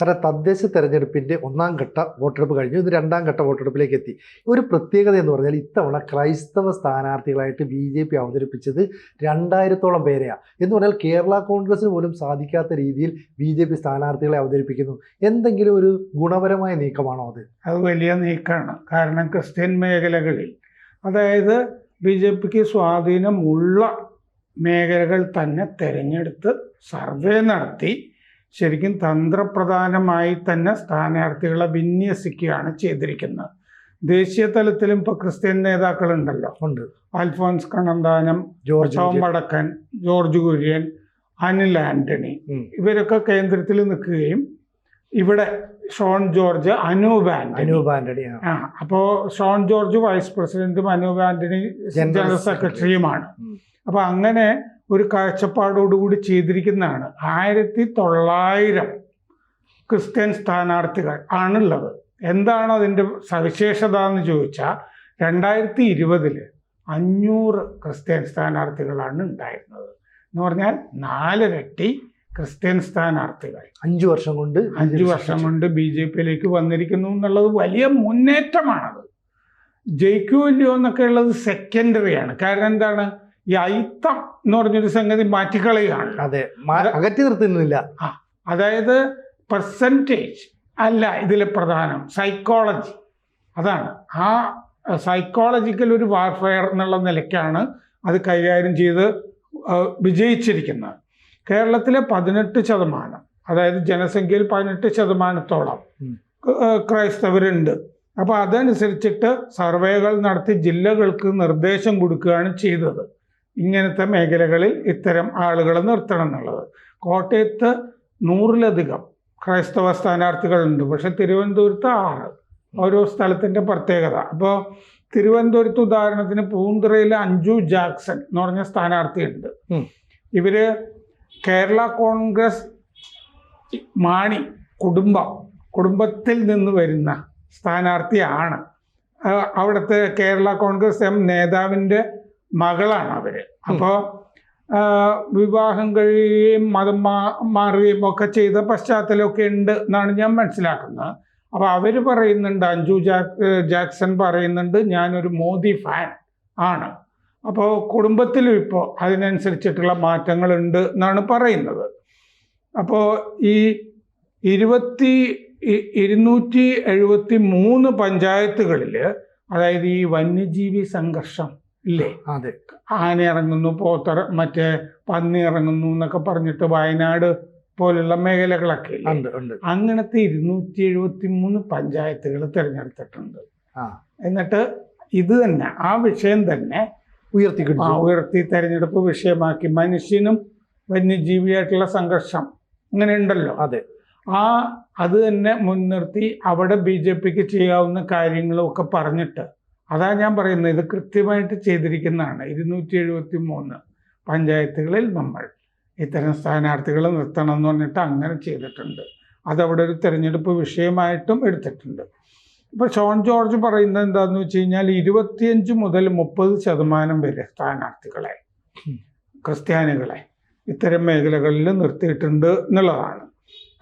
സാറേ തദ്ദേശ തെരഞ്ഞെടുപ്പിന്റെ ഒന്നാം ഘട്ട വോട്ടെടുപ്പ് കഴിഞ്ഞു. ഇത് രണ്ടാം ഘട്ട വോട്ടെടുപ്പിലേക്ക് എത്തി. ഒരു പ്രത്യേകത എന്ന് പറഞ്ഞാൽ ഇത്തവണ ക്രൈസ്തവ സ്ഥാനാർത്ഥികളായിട്ട് ബി ജെ പി അവതരിപ്പിച്ചത് രണ്ടായിരത്തോളം പേരെയാണ് എന്ന് പറഞ്ഞാൽ കേരള കോൺഗ്രസിന് പോലും സാധിക്കാത്ത രീതിയിൽ ബി ജെ പി സ്ഥാനാർത്ഥികളെ അവതരിപ്പിക്കുന്നു. എന്തെങ്കിലും ഒരു ഗുണപരമായ നീക്കമാണോ അത്? അത് വലിയ നീക്കമാണ്. കാരണം ക്രിസ്ത്യൻ മേഖലകളിൽ അതായത് ബി ജെ പിക്ക് സ്വാധീനമുള്ള മേഖലകൾ തന്നെ തിരഞ്ഞെടുത്ത് സർവേ നടത്തി ശരിക്കും തന്ത്രപ്രധാനമായി തന്നെ സ്ഥാനാർത്ഥികളെ വിന്യസിക്കുകയാണ് ചെയ്തിരിക്കുന്നത്. ദേശീയ തലത്തിലും ഇപ്പോൾ ക്രിസ്ത്യൻ നേതാക്കളുണ്ടല്ലോ. ഉണ്ട്. അൽഫോൻസ് കണ്ണന്താനം ജോർജ്. വടക്കൻ ജോർജ് കുര്യൻ അനിൽ ആന്റണി. ഇവരൊക്കെ കേന്ദ്രത്തിൽ നിൽക്കുകയും ഇവിടെ ഷോൺ ജോർജ് അനൂപ് ആന്റണി. അനൂപ് ആന്റണി ആ. അപ്പോൾ ഷോൺ ജോർജ് വൈസ് പ്രസിഡന്റും അനൂപ് ആന്റണി ജനറൽ സെക്രട്ടറിയുമാണ്. അപ്പോൾ അപ്പൊ അങ്ങനെ ഒരു കാഴ്ചപ്പാടോടുകൂടി ചെയ്തിരിക്കുന്നതാണ്. ആയിരത്തി തൊള്ളായിരം ക്രിസ്ത്യൻ സ്ഥാനാർത്ഥികൾ ആണുള്ളത്. എന്താണ് അതിന്റെ സവിശേഷത എന്ന് ചോദിച്ചാൽ രണ്ടായിരത്തി ഇരുപതിൽ അഞ്ഞൂറ് ക്രിസ്ത്യൻ സ്ഥാനാർത്ഥികളാണ് ഉണ്ടായിരുന്നത്. എന്ന് പറഞ്ഞാൽ നാലിരട്ടി ക്രിസ്ത്യൻ സ്ഥാനാർത്ഥികൾ. അഞ്ചു വർഷം കൊണ്ട് അഞ്ചു വർഷം കൊണ്ട് ബി ജെ പിയിലേക്ക് വന്നിരിക്കുന്നു എന്നുള്ളത് വലിയ മുന്നേറ്റമാണത്. ജയിക്കൂ ഇല്ലയോ എന്നൊക്കെ ഉള്ളത് സെക്കൻഡറിയാണ് കാരണം എന്താണ്? ഈ അയിത്തം എന്ന് പറഞ്ഞൊരു സംഗതി മാറ്റിക്കളയുകയാണ്. അതെ അകറ്റി നിർത്തുന്നില്ല. അതായത് പെർസെന്റേജ് അല്ല ഇതിൽ പ്രധാനം സൈക്കോളജി അതാണ്. ആ സൈക്കോളജിക്കൽ ഒരു വാർഫെയർ എന്നുള്ള നിലയ്ക്കാണ് അത് കൈകാര്യം ചെയ്ത് വിജയിച്ചിരിക്കുന്നത്. കേരളത്തിലെ പതിനെട്ട് ശതമാനം അതായത് ജനസംഖ്യയിൽ പതിനെട്ട് ശതമാനത്തോളം ക്രൈസ്തവരുണ്ട്. അപ്പോൾ അതനുസരിച്ചിട്ട് സർവേകൾ നടത്തി ജില്ലകൾക്ക് നിർദ്ദേശം കൊടുക്കുകയാണ് ചെയ്തത്. ഇങ്ങനത്തെ മേഖലകളിൽ ഇത്തരം ആളുകളെ നിർത്തണം എന്നുള്ളത്. കോട്ടയത്ത് നൂറിലധികം ക്രൈസ്തവ സ്ഥാനാർത്ഥികളുണ്ട്. പക്ഷെ തിരുവനന്തപുരത്ത് ആറ്. ഓരോ സ്ഥലത്തിന്റെ പ്രത്യേകത. അപ്പോൾ തിരുവനന്തപുരത്ത് ഉദാഹരണത്തിന് പൂന്തുറയിൽ അഞ്ജു ജാക്സൺ എന്ന് പറഞ്ഞ സ്ഥാനാർത്ഥിയുണ്ട്. ഇവർ കേരള കോൺഗ്രസ് മാണി കുടുംബം കുടുംബത്തിൽ നിന്ന് വരുന്ന സ്ഥാനാർത്ഥിയാണ്. അവിടുത്തെ കേരള കോൺഗ്രസ് എം നേതാവിന്റെ മകളാണ് അവർ. അപ്പോൾ വിവാഹം കഴിയുകയും മതം മാറുകയും ഒക്കെ ചെയ്ത പശ്ചാത്തലമൊക്കെ ഉണ്ട് എന്നാണ് ഞാൻ മനസ്സിലാക്കുന്നത്. അപ്പോൾ അവർ പറയുന്നുണ്ട് അഞ്ജു ജാക്ക് ജാക്സൺ പറയുന്നുണ്ട് ഞാനൊരു മോദി ഫാൻ ആണ്. അപ്പോൾ കുടുംബത്തിലും ഇപ്പോൾ അതിനനുസരിച്ചിട്ടുള്ള മാറ്റങ്ങളുണ്ട് എന്നാണ് പറയുന്നത്. അപ്പോൾ ഈ ഇരുപത്തി ഇരുന്നൂറ്റി എഴുപത്തി മൂന്ന് പഞ്ചായത്തുകളിൽ അതായത് ഈ വന്യജീവി സംഘർഷം ഇല്ലേ? അതെ. ആന ഇറങ്ങുന്നു പോത്തറ മറ്റേ പന്നി ഇറങ്ങുന്നു എന്നൊക്കെ പറഞ്ഞിട്ട് വയനാട് പോലുള്ള മേഖലകളൊക്കെ അങ്ങനത്തെ ഇരുന്നൂറ്റി എഴുപത്തി മൂന്ന് പഞ്ചായത്തുകൾ തിരഞ്ഞെടുത്തിട്ടുണ്ട്. എന്നിട്ട് ഇത് തന്നെ ആ വിഷയം തന്നെ ആ ഉയർത്തി തെരഞ്ഞെടുപ്പ് വിഷയമാക്കി. മനുഷ്യനും വന്യജീവിയായിട്ടുള്ള സംഘർഷം അങ്ങനെ ഉണ്ടല്ലോ. അതെ. ആ അത് തന്നെ മുൻനിർത്തി അവിടെ ബി ജെ പിക്ക് ചെയ്യാവുന്ന കാര്യങ്ങളും ഒക്കെ പറഞ്ഞിട്ട് അതാ ഞാൻ പറയുന്നത് ഇത് കൃത്യമായിട്ട് ചെയ്തിരിക്കുന്നതാണ്. ഇരുന്നൂറ്റി എഴുപത്തി മൂന്ന് പഞ്ചായത്തുകളിൽ നമ്മൾ ഇത്തരം സ്ഥാനാർത്ഥികളെ നിർത്തണം എന്ന് പറഞ്ഞിട്ട് അങ്ങനെ ചെയ്തിട്ടുണ്ട്. അതവിടെ ഒരു തിരഞ്ഞെടുപ്പ് വിഷയമായിട്ടും എടുത്തിട്ടുണ്ട്. ഇപ്പോൾ ഷോൺ ജോർജ് പറയുന്നത് എന്താണെന്ന് വെച്ച് കഴിഞ്ഞാൽ ഇരുപത്തിയഞ്ച് മുതൽ മുപ്പത് ശതമാനം വരെ സ്ഥാനാർത്ഥികളെ ക്രിസ്ത്യാനികളെ ഇത്തരം മേഖലകളിൽ നിർത്തിയിട്ടുണ്ട് എന്നുള്ളതാണ്.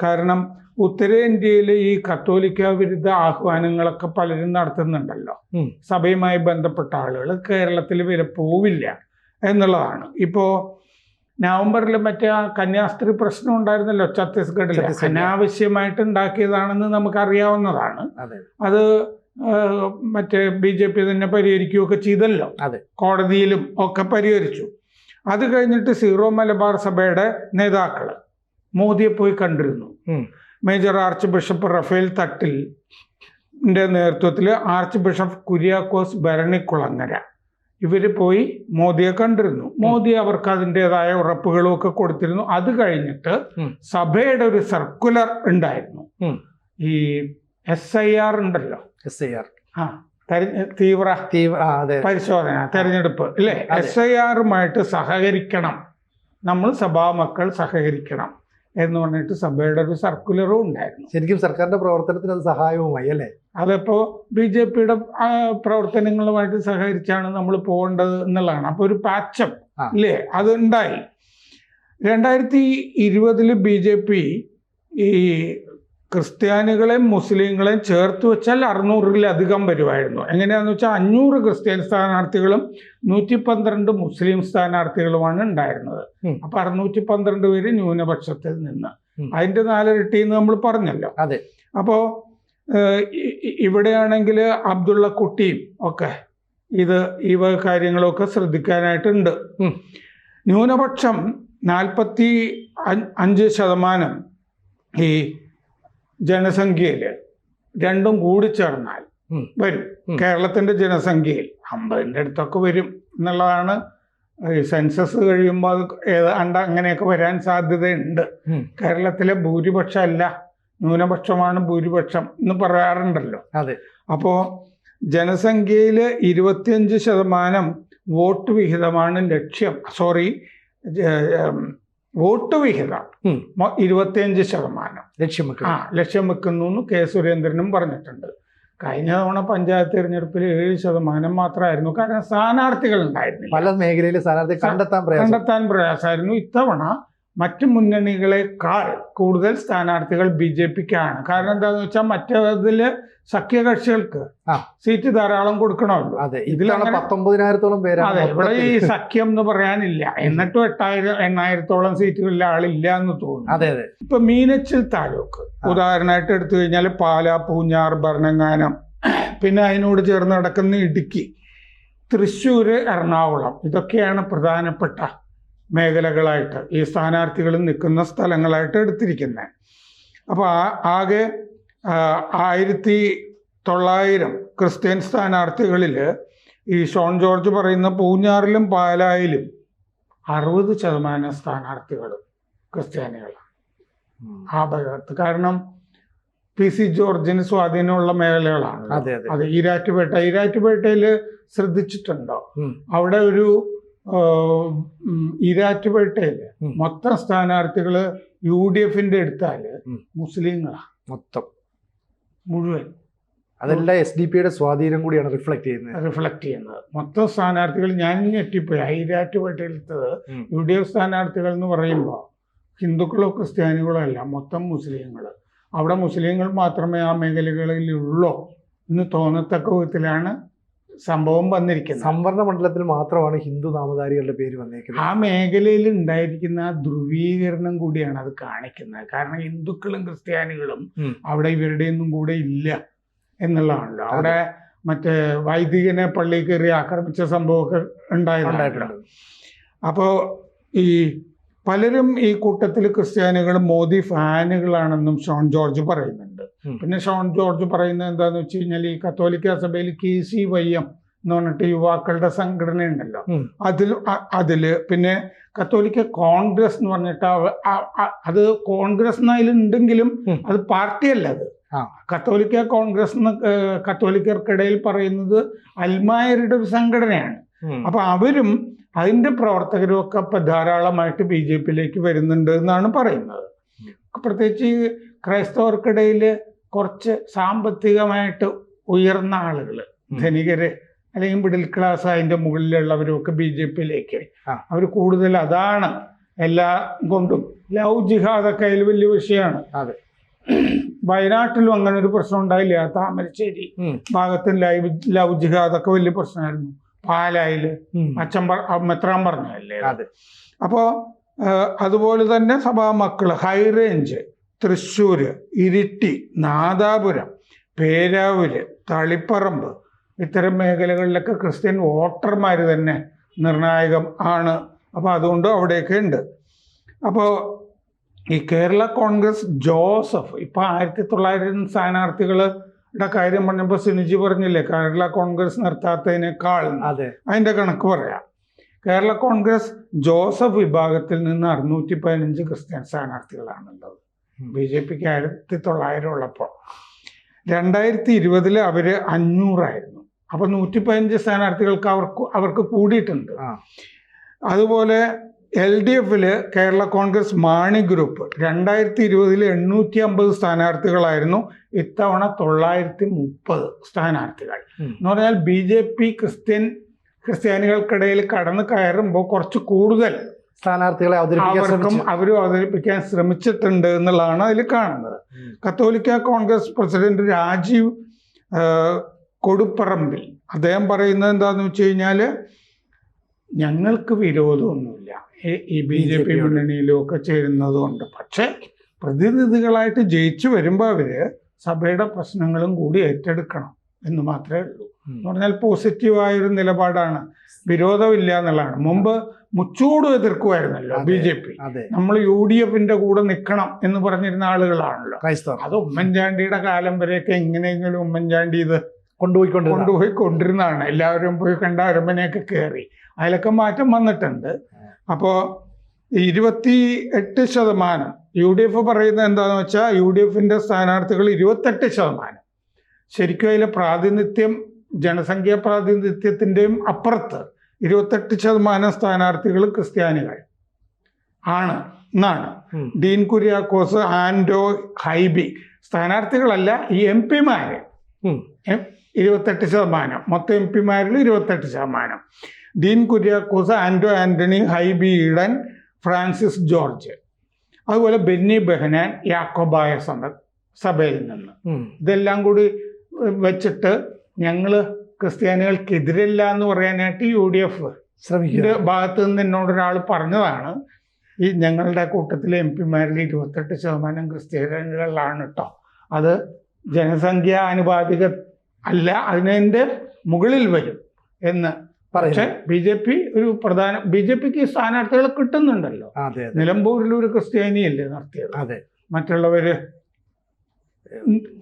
കാരണം ഉത്തരേന്ത്യയിൽ ഈ കത്തോലിക്ക വിരുദ്ധ ആഹ്വാനങ്ങളൊക്കെ പലരും നടത്തുന്നുണ്ടല്ലോ. സഭയുമായി ബന്ധപ്പെട്ട ആളുകൾ കേരളത്തിൽ വരെ പോവില്ല എന്നുള്ളതാണ് ഇപ്പോൾ നവംബറിൽ മറ്റേ ആ കന്യാസ്ത്രീ പ്രശ്നം ഉണ്ടായിരുന്നല്ലോ ഛത്തീസ്ഗഡിൽ. അനാവശ്യമായിട്ട് ഉണ്ടാക്കിയതാണെന്ന് നമുക്കറിയാവുന്നതാണ് അതെ മറ്റേ ബി ജെ പി തന്നെ പരിഹരിക്കുകയൊക്കെ ചെയ്തല്ലോ അതെ. കോടതിയിലും ഒക്കെ പരിഹരിച്ചു അത് കഴിഞ്ഞിട്ട് സീറോ മലബാർ സഭയുടെ നേതാക്കൾ മോദിയെ പോയി കണ്ടിരുന്നു. Major archbishop Raphael Thattil നേതൃത്വത്തിൽ ആർച്ച് ബിഷപ്പ് കുര്യാക്കോസ് ഭരണിക്കുളങ്ങര. ഇവർ പോയി മോദിയെ കണ്ടിരുന്നു. മോദി അവർക്ക് അതിന്റെതായ ഉറപ്പുകളും ഒക്കെ കൊടുത്തിരുന്നു. അത് കഴിഞ്ഞിട്ട് സഭയുടെ ഒരു സർക്കുലർ ഉണ്ടായിരുന്നു. ഈ എസ് ഐ ആർ ഉണ്ടല്ലോ. എസ് ഐ ആർ ആ തീവ്ര തീവ്ര പരിശോധന തെരഞ്ഞെടുപ്പ് അല്ലേ. എസ് ഐ ആറുമായിട്ട് സഹകരിക്കണം. നമ്മൾ സഭാമക്കൾ സഹകരിക്കണം. എന്ന് പറഞ്ഞിട്ട് സഭയുടെ ഒരു സർക്കുലറും ഉണ്ടായിരുന്നു. ശരിക്കും സർക്കാരിന്റെ പ്രവർത്തനത്തിന് അത് സഹായവുമായി അല്ലേ? അതിപ്പോൾ ബി ജെ പിയുടെ പ്രവർത്തനങ്ങളുമായിട്ട് സഹകരിച്ചാണ് നമ്മൾ പോകേണ്ടത് എന്നുള്ളതാണ്. അപ്പോൾ ഒരു പാച്ചപ്പ് അല്ലേ അതുണ്ടായി. രണ്ടായിരത്തി ഇരുപതിൽ ബി ജെ പി ഈ ക്രിസ്ത്യാനികളെയും മുസ്ലിങ്ങളെയും ചേർത്ത് വെച്ചാൽ അറുന്നൂറിലധികം വരുമായിരുന്നു. എങ്ങനെയാണെന്ന് വെച്ചാൽ അഞ്ഞൂറ് ക്രിസ്ത്യൻ സ്ഥാനാർത്ഥികളും നൂറ്റി പന്ത്രണ്ട് മുസ്ലിം സ്ഥാനാർത്ഥികളുമാണ് ഉണ്ടായിരുന്നത്. അപ്പൊ അറുന്നൂറ്റി പന്ത്രണ്ട് പേര് ന്യൂനപക്ഷത്തിൽ നിന്ന്. അതിന്റെ നാലിരട്ടി എന്ന് നമ്മൾ പറഞ്ഞല്ലോ. അതെ. അപ്പോ ഇവിടെയാണെങ്കിൽ അബ്ദുള്ള കുട്ടിയും ഒക്കെ ഇത് ഈ വക കാര്യങ്ങളൊക്കെ ശ്രദ്ധിക്കാനായിട്ടുണ്ട്. ന്യൂനപക്ഷം നാൽപ്പത്തി അഞ്ച് ശതമാനം ഈ ജനസംഖ്യയിൽ രണ്ടും കൂടി ചേർന്നാൽ വരും. കേരളത്തിന്റെ ജനസംഖ്യയിൽ അമ്പതിന്റെ അടുത്തൊക്കെ വരും എന്നുള്ളതാണ് ഈ സെൻസസ് കഴിയുമ്പോൾ അത് ഏതാണ്ട് അങ്ങനെയൊക്കെ വരാൻ സാധ്യതയുണ്ട്. കേരളത്തിലെ ഭൂരിപക്ഷമല്ല ന്യൂനപക്ഷമാണ് ഭൂരിപക്ഷം എന്ന് പറയാറുണ്ടല്ലോ. അതെ. അപ്പോൾ ജനസംഖ്യയിൽ ഇരുപത്തിയഞ്ച് ശതമാനം വോട്ട് വിഹിതമാണ് ലക്ഷ്യം. സോറി വോട്ട് വിഹിതം ഇരുപത്തിയഞ്ച് ശതമാനം. ലക്ഷ്യം ആ ലക്ഷ്യം വെക്കുന്നു എന്ന് കെ സുരേന്ദ്രനും പറഞ്ഞിട്ടുണ്ട്. കഴിഞ്ഞ തവണ പഞ്ചായത്ത് തിരഞ്ഞെടുപ്പിൽ ഏഴ് ശതമാനം മാത്രമായിരുന്നു. കാരണം സ്ഥാനാർത്ഥികൾ ഉണ്ടായിരുന്നു പല മേഖലയിലെ സ്ഥാനാർത്ഥി കണ്ടെത്താൻ കണ്ടെത്താൻ പ്രയാസമായിരുന്നു. ഇത്തവണ മറ്റ് മുന്നണികളെക്കാൾ കൂടുതൽ സ്ഥാനാർത്ഥികൾ ബി ജെ പിക്കാണ്. കാരണം എന്താന്ന് വെച്ചാൽ മറ്റേതിൽ സഖ്യകക്ഷികൾക്ക്. സീറ്റ് ധാരാളം കൊടുക്കണമല്ലോ. അതെ ഇതിലാണ് പത്തൊമ്പതിനായിരത്തോളം പേര് പത്തൊമ്പതിനായിരത്തോളം അതെ പേരാണ് ഇവിടെ ഈ സഖ്യം എന്ന് പറയാനില്ല. എന്നിട്ടും എട്ടായിരം എണ്ണായിരത്തോളം സീറ്റുകളിൽ ആളില്ല എന്ന് തോന്നുന്നു. അതെ അതെ. ഇപ്പൊ മീനച്ചിൽ താലൂക്ക്. ഉദാഹരണമായിട്ട് എടുത്തു കഴിഞ്ഞാൽ പാല പൂഞ്ഞാർ ഭരണങ്ങാനം. പിന്നെ അതിനോട് ചേർന്ന് കിടക്കുന്ന ഇടുക്കി. തൃശ്ശൂര് എറണാകുളം. ഇതൊക്കെയാണ് പ്രധാനപ്പെട്ട മേഖലകളായിട്ട് ഈ സ്ഥാനാർത്ഥികൾ നിൽക്കുന്ന സ്ഥലങ്ങളായിട്ട് എടുത്തിരിക്കുന്നത് അപ്പോൾ ആകെ ആയിരത്തി തൊള്ളായിരം ക്രിസ്ത്യൻ സ്ഥാനാർത്ഥികളിൽ ഈ ഷോൺ ജോർജ് പറയുന്ന പൂഞ്ഞാറിലും പാലായിലും അറുപത് ശതമാനം സ്ഥാനാർത്ഥികളും ക്രിസ്ത്യാനികളാണ്. ആ ഭാഗത്ത്. കാരണം പി സി ജോർജിന് സ്വാധീനമുള്ള മേഖലകളാണ് അതെ ഈരാറ്റുപേട്ട ഈരാറ്റുപേട്ടയിൽ ശ്രദ്ധിച്ചിട്ടുണ്ടോ? അവിടെ ഒരു ഈരാറ്റുപേട്ടയിൽ. മൊത്തം സ്ഥാനാർത്ഥികൾ യു ഡി എഫിന്റെ എടുത്താൽ. മുസ്ലിങ്ങളാണ് മൊത്തം. മുഴുവൻ. അതെല്ലാം എസ് ഡി പിയുടെ സ്വാധീനം കൂടിയാണ് റിഫ്ലക്ട് ചെയ്യുന്നത്. റിഫ്ലക്ട് ചെയ്യുന്നത്. മൊത്തം സ്ഥാനാർത്ഥികൾ ഞാൻ ഞെട്ടിപ്പോയി. ഉം. യു ഡി എഫ് സ്ഥാനാർത്ഥികൾ എന്ന് പറയുമ്പോൾ ഹിന്ദുക്കളോ ക്രിസ്ത്യാനികളോ അല്ല മൊത്തം മുസ്ലിങ്ങൾ അവിടെ മുസ്ലിങ്ങൾ മാത്രമേ ആ മേഖലകളിൽ ഉള്ളൂ എന്ന് തോന്നത്തക്ക വിധത്തിലാണ് സംഭവം വന്നിരിക്കുന്നത്. സംവരണ മണ്ഡലത്തിൽ മാത്രമാണ് ഹിന്ദു നാമധാരികളുടെ പേര് വന്നിരിക്കുന്നത് ആ മേഖലയിൽ ഉണ്ടായിരിക്കുന്ന ആ ധ്രുവീകരണം കൂടിയാണ് അത് കാണിക്കുന്നത്. കാരണം ഹിന്ദുക്കളും ക്രിസ്ത്യാനികളും അവിടെ ഇവരുടെയൊന്നും കൂടെ ഇല്ല എന്നുള്ളതാണല്ലോ. അവിടെ മറ്റേ വൈദികനെ പള്ളി കയറി ആക്രമിച്ച സംഭവമൊക്കെ ഉണ്ടായിട്ടുണ്ടായിട്ടുണ്ട് ഉണ്ടായിട്ടുണ്ട്. അപ്പോൾ ഈ പലരും ഈ കൂട്ടത്തിൽ ക്രിസ്ത്യാനികളും മോദി ഫാനുകളാണെന്നും ഷോൺ ജോർജ് പറയുന്നുണ്ട്. പിന്നെ ഷോൺ ജോർജ് പറയുന്നത് എന്താന്ന് വെച്ച് കഴിഞ്ഞാൽ ഈ കത്തോലിക്ക സഭയിൽ കെ സി വൈ എം എന്ന് പറഞ്ഞിട്ട് യുവാക്കളുടെ സംഘടന ഉണ്ടല്ലോ. അതിൽ അതിൽ പിന്നെ കത്തോലിക്ക കോൺഗ്രസ് എന്ന് പറഞ്ഞിട്ട് അത് കോൺഗ്രസ് എന്നതിലുണ്ടെങ്കിലും. അത് പാർട്ടിയല്ല അത്. കത്തോലിക്ക കോൺഗ്രസ് എന്ന് കത്തോലിക്കർക്കിടയിൽ പറയുന്നത് അൽമായരുടെ ഒരു സംഘടനയാണ്. അപ്പൊ അവരും അതിന്റെ പ്രവർത്തകരും ഒക്കെ ഇപ്പൊ ധാരാളമായിട്ട് ബി ജെ പിയിലേക്ക് വരുന്നുണ്ട് എന്നാണ് പറയുന്നത് പ്രത്യേകിച്ച് ക്രൈസ്തവർക്കിടയിൽ കുറച്ച് സാമ്പത്തികമായിട്ട് ഉയർന്ന ആളുകൾ. ധനികര് അല്ലെങ്കിൽ മിഡിൽ ക്ലാസ് അതിന്റെ മുകളിലുള്ളവരും ഒക്കെ ബി ജെ പിയിലേക്ക്. അവർ കൂടുതൽ അതാണ് എല്ലാ കൊണ്ടും ലവ് ജിഹാദൊക്കെ അതിൽ വലിയ വിഷയമാണ് അതെ. വയനാട്ടിലും അങ്ങനെ ഒരു പ്രശ്നം ഉണ്ടായില്ല താമരശ്ശേരി. ഭാഗത്ത് ലൈവ് ലവ് ജിഹാദൊക്കെ വലിയ പ്രശ്നമായിരുന്നു പാലായിൽ. അച്ഛൻ മെത്രാൻ പറഞ്ഞല്ലേ അതെ അപ്പോ അതുപോലെ തന്നെ സഭാ മക്കൾ high high range Thrissur Iritty Nadapuram Peravoor Taliparamba. ഇത്തരം മേഖലകളിലൊക്കെ ക്രിസ്ത്യൻ വോട്ടർമാർ തന്നെ നിർണായകം ആണ്. അപ്പോൾ അതുകൊണ്ട് അവിടെയൊക്കെ ഉണ്ട്. അപ്പോൾ ഈ കേരള കോൺഗ്രസ് ജോസഫ് ഇപ്പോൾ ആയിരത്തി തൊള്ളായിരം സ്ഥാനാർത്ഥികളുടെ കാര്യം പറഞ്ഞപ്പോൾ സിനിജി പറഞ്ഞില്ലേ കേരള കോൺഗ്രസ് നിർത്താത്തതിനേക്കാൾ. അതെ. അതിന്റെ കണക്ക് പറയാം. കേരള കോൺഗ്രസ് ജോസഫ് വിഭാഗത്തിൽ നിന്ന് അറുന്നൂറ്റി പതിനഞ്ച് ക്രിസ്ത്യൻ സ്ഥാനാർത്ഥികളാണുള്ളത്. ബി ജെ പിക്ക് ആയിരത്തി തൊള്ളായിരം ഉള്ളപ്പോൾ. രണ്ടായിരത്തി ഇരുപതിൽ അവർ അഞ്ഞൂറായിരുന്നു. അപ്പോൾ നൂറ്റി പതിനഞ്ച് സ്ഥാനാർത്ഥികൾക്ക് അവർക്ക് അവർക്ക് കൂടിയിട്ടുണ്ട്. അതുപോലെ എൽ ഡി എഫിൽ കേരള കോൺഗ്രസ് മാണി ഗ്രൂപ്പ് രണ്ടായിരത്തി ഇരുപതിൽ എണ്ണൂറ്റി അമ്പത് സ്ഥാനാർത്ഥികളായിരുന്നു. ഇത്തവണ തൊള്ളായിരത്തി മുപ്പത് സ്ഥാനാർത്ഥികൾ. എന്ന് പറഞ്ഞാൽ ബി ജെ പി ക്രിസ്ത്യൻ ക്രിസ്ത്യാനികൾക്കിടയിൽ കടന്നു കയറുമ്പോൾ കുറച്ച് കൂടുതൽ സ്ഥാനാർത്ഥികളെ അവതരിപ്പിക്കാൻ ശ്രമിച്ചു. അവരും അവതരിപ്പിക്കാൻ ശ്രമിച്ചിട്ടുണ്ട് എന്നുള്ളതാണ് അതിൽ കാണുന്നത്. കത്തോലിക്ക കോൺഗ്രസ് പ്രസിഡന്റ് രാജീവ് കൊടുപ്പറമ്പിൽ അദ്ദേഹം പറയുന്നത് എന്താന്ന് വെച്ച് കഴിഞ്ഞാൽ ഞങ്ങൾക്ക് വിരോധമൊന്നുമില്ല. ഈ- ഈ ബി ജെ പി. മുന്നണിയിലും ഒക്കെ ചേരുന്നതുകൊണ്ട്. പക്ഷെ പ്രതിനിധികളായിട്ട് ജയിച്ചു വരുമ്പോൾ അവർ സഭയുടെ പ്രശ്നങ്ങളും കൂടി ഏറ്റെടുക്കണം. എന്ന് മാത്രമേ ഉള്ളൂ. എന്ന് പറഞ്ഞാൽ പോസിറ്റീവായൊരു നിലപാടാണ്. വിരോധമില്ല എന്നുള്ളതാണ്. മുമ്പ് മുച്ചൂടും എതിർക്കുമായിരുന്നല്ലോ. B J P. നമ്മൾ യു ഡി എഫിന്റെ കൂടെ നിൽക്കണം എന്ന് പറഞ്ഞിരുന്ന ആളുകളാണല്ലോ. അത് ഉമ്മൻചാണ്ടിയുടെ കാലം വരെയൊക്കെ എങ്ങനെയെങ്കിലും ഉമ്മൻചാണ്ടി ഇത് കൊണ്ടുപോയി കൊണ്ടുപോയി കൊണ്ടിരുന്നതാണ് എല്ലാവരും പോയി കണ്ട അരമ്പനെയൊക്കെ കയറി അതിലൊക്കെ മാറ്റം വന്നിട്ടുണ്ട്. അപ്പോൾ ഇരുപത്തി എട്ട് ശതമാനം. യു ഡി എഫ് പറയുന്നത് എന്താണെന്ന് വെച്ചാൽ യു ഡി എഫിന്റെ സ്ഥാനാർത്ഥികൾ ഇരുപത്തെട്ട് ശതമാനം. ശരിക്കും അതിലെ പ്രാതിനിധ്യം ജനസംഖ്യാ പ്രാതിനിധ്യത്തിന്റെയും അപ്പുറത്ത് ഇരുപത്തെട്ട് ശതമാനം സ്ഥാനാർത്ഥികൾ ക്രിസ്ത്യാനികൾ ആണ് എന്നാണ്. ഡീൻ കുര്യാക്കോസ് ആൻഡോ ഹൈബി സ്ഥാനാർത്ഥികളല്ല ഈ എം പിമാര്. ഇരുപത്തെട്ട് ശതമാനം. മൊത്തം എം പിമാരിൽ ഇരുപത്തെട്ട് ശതമാനം. ഡീൻ കുര്യാക്കോസ് ആൻഡോ ആന്റണി ഹൈബി ഈഡൻ ഫ്രാൻസിസ് ജോർജ്. അതുപോലെ ബെന്നി ബെഹനാൻ യാക്കോബായ സഭ സഭയിൽ നിന്ന്. ഇതെല്ലാം കൂടി വെച്ചിട്ട് ഞങ്ങൾ ക്രിസ്ത്യാനികൾക്കെതിരല്ല എന്ന് പറയാനായിട്ട് യു ഡി എഫ് ശ്രമിക്കുന്ന. ഭാഗത്ത് നിന്ന് എന്നോട് ഒരാൾ പറഞ്ഞതാണ്. ഈ ഞങ്ങളുടെ കൂട്ടത്തിലെ എം പിമാരിൽ ഇരുപത്തെട്ട് ശതമാനം ക്രിസ്ത്യാനികളാണ് കേട്ടോ അത് ജനസംഖ്യ ആനുപാതിക അല്ല അതിനെ മുകളിൽ വരും എന്ന്. പക്ഷെ ബി ജെ പി ഒരു പ്രധാന ബി ജെ പിക്ക് സ്ഥാനാർത്ഥികൾ കിട്ടുന്നുണ്ടല്ലോ. നിലമ്പൂരിൽ ഒരു ക്രിസ്ത്യാനിയല്ലേ നടത്തിയത്? അതെ. മറ്റുള്ളവര്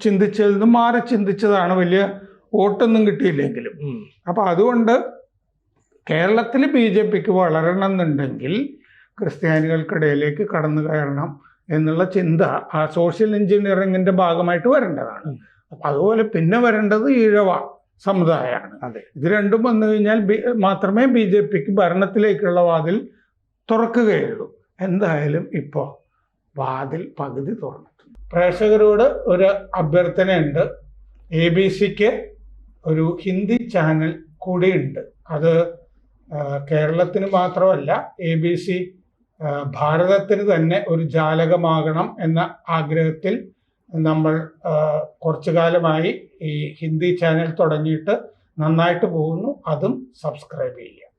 ചിന്തിച്ചതിൽ നിന്ന് മാറി ചിന്തിച്ചതാണ് വലിയ വോട്ടൊന്നും കിട്ടിയില്ലെങ്കിലും. അപ്പോൾ അപ്പൊ അതുകൊണ്ട് കേരളത്തിൽ ബി ജെ പിക്ക് വളരണം എന്നുണ്ടെങ്കിൽ ക്രിസ്ത്യാനികൾക്കിടയിലേക്ക് കടന്നു കയറണം എന്നുള്ള ചിന്ത ആ സോഷ്യൽ എഞ്ചിനീയറിംഗിന്റെ ഭാഗമായിട്ട് വരേണ്ടതാണ്. അപ്പം അതുപോലെ പിന്നെ വരേണ്ടത് ഈഴവ സമുദായമാണ്. അതെ. ഇത് രണ്ടും വന്നു കഴിഞ്ഞാൽ ബി- മാത്രമേ ബി ജെ പിക്ക് ഭരണത്തിലേക്കുള്ള വാതിൽ തുറക്കുകയുള്ളൂ. എന്തായാലും ഇപ്പോൾ വാതിൽ പകുതി തുറന്നിട്ടുണ്ട് പ്രേക്ഷകരോട് ഒരു അഭ്യർത്ഥനയുണ്ട്. എ ബി സിക്ക് ഒരു ഹിന്ദി ചാനൽ കൂടിയുണ്ട്. അത് കേരളത്തിന് മാത്രമല്ല എ ബി സി ഭാരതത്തിന് തന്നെ ഒരു ജാലകമാകണം എന്ന ആഗ്രഹത്തിൽ നമ്മൾ കുറച്ചു കാലമായി ഈ ഹിന്ദി ചാനൽ തുടങ്ങിയിട്ട് നന്നായിട്ട് പോകുന്നു. അതും സബ്സ്ക്രൈബ് ചെയ്യുക.